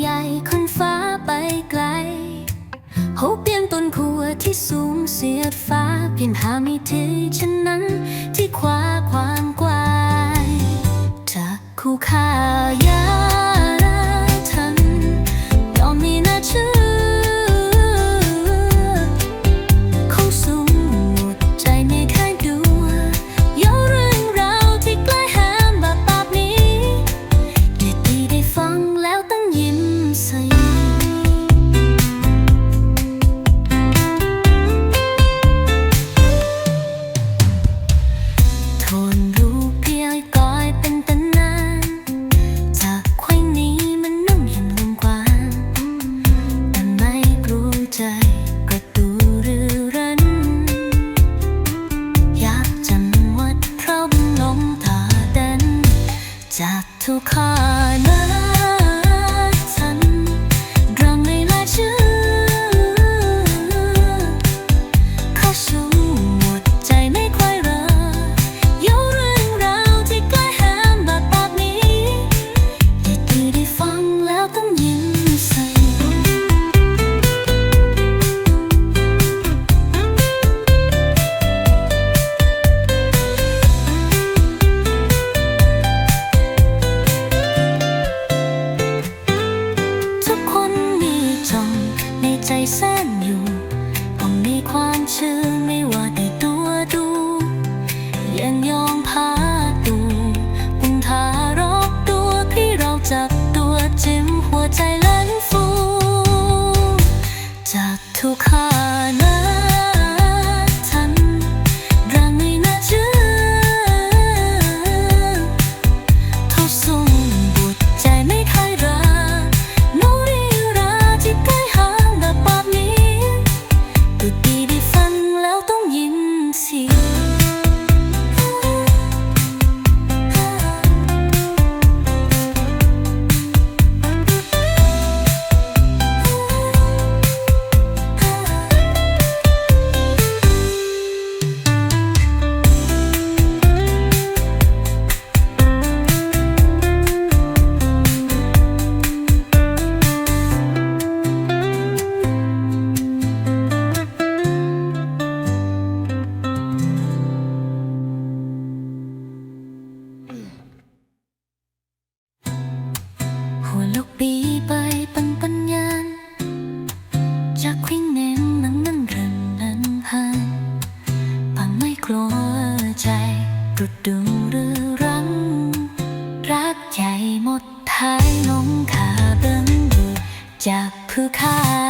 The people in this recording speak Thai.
ใหญ่ขึ้นฟ้าไปไกลเขาเปลี่ยนต้นขัวที่สูงเสียดฟ้าเพียงหาไม่ถึง จับตัวจิ้มหัวใจล้นฟู จากทุกข้า จากผู้ฆ่า